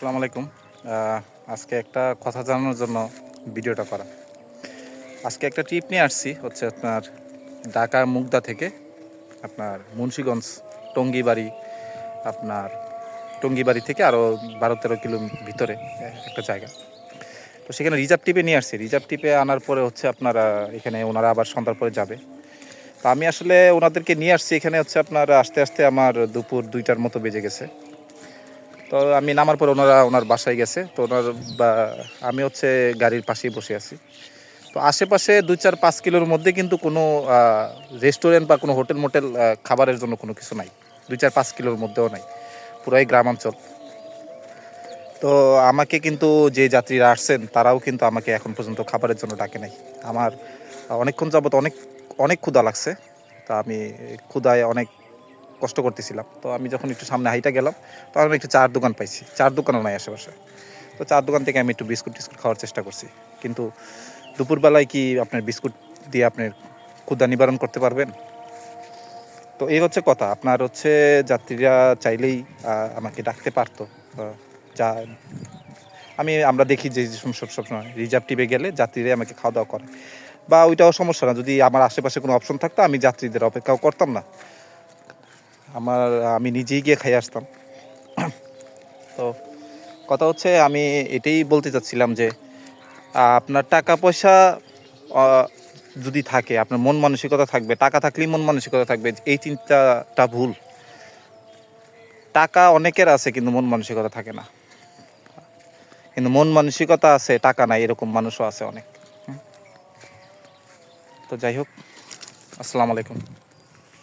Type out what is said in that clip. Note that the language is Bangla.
আসসালামু আলাইকুম। আজকে একটা কথা জানানোর জন্য ভিডিওটা করা। আজকে একটা ট্রিপ নিয়ে আসছি, হচ্ছে আপনার ঢাকার মুগদা থেকে আপনার মুন্সীগঞ্জ টঙ্গিবাড়ি, আপনার টঙ্গিবাড়ি থেকে আরও বারো তেরো কিলো ভিতরে একটা জায়গা। তো সেখানে রিজার্ভ টিপে নিয়ে আসছি। রিজার্ভ টিপে আনার পরে হচ্ছে আপনারা এখানে ওনারা আবার সন্ধ্যার পরে যাবে। তো আমি আসলে ওনাদেরকে নিয়ে আসছি। এখানে হচ্ছে আপনার আস্তে আস্তে আমার দুপুর দুইটার মতো বেজে গেছে। তো আমি নামার পর ওনারা ওনার বাসায় গেছে, তো ওনার আমি হচ্ছে গাড়ির পাশেই বসে আছি। তো আশেপাশে দুই চার পাঁচ কিলোর মধ্যে কিন্তু কোনো রেস্টুরেন্ট বা কোনো হোটেল মোটেল খাবারের জন্য কোনো কিছু নাই। দুই চার পাঁচ কিলোর মধ্যেও নাই। পুরাই গ্রামাঞ্চল। তো আমাকে কিন্তু যে যাত্রীরা আসছেন, তারাও কিন্তু আমাকে এখন পর্যন্ত খাবারের জন্য ডাকে নাই। আমার অনেকক্ষণ যাবত অনেক অনেক ক্ষুধা লাগছে। তা আমি ক্ষুধায় অনেক কষ্ট করতেছিলাম। তো আমি যখন একটু সামনে হাইটা গেলাম, তখন আমি একটু চার দোকান পাইছি। চার দোকানও নাই আশেপাশে। তো চার দোকান থেকে আমি একটু বিস্কুট টিস্কুট খাওয়ার চেষ্টা করছি। কিন্তু দুপুরবেলায় কি আপনার বিস্কুট দিয়ে আপনার ক্ষুদা নিবারণ করতে পারবেন? তো এই হচ্ছে কথা। আপনার হচ্ছে যাত্রীরা চাইলেই আমাকে ডাকতে পারতো। যা, আমি, আমরা দেখি যে সব সবসময় রিজার্ভ টিপে গেলে যাত্রীরা আমাকে খাওয়া দাওয়া করে। বা ওইটাও সমস্যা না। যদি আমার আশেপাশে কোনো অপশন থাকতো, আমি যাত্রীদের অপেক্ষাও করতাম না। আমার, আমি নিজেই গিয়ে খাই আসতাম। তো কথা হচ্ছে, আমি এটাই বলতে চাচ্ছিলাম যে আপনার টাকা পয়সা যদি থাকে, আপনার মন মানসিকতা থাকবে, টাকা থাকলেই মন মানসিকতা থাকবে, এই চিন্তাটা ভুল। টাকা অনেকের আছে, কিন্তু মন মানসিকতা থাকে না। কিন্তু মন মানসিকতা আছে, টাকা নাই, এরকম মানুষও আছে অনেক। তো যাই হোক, আসসালামু আলাইকুম।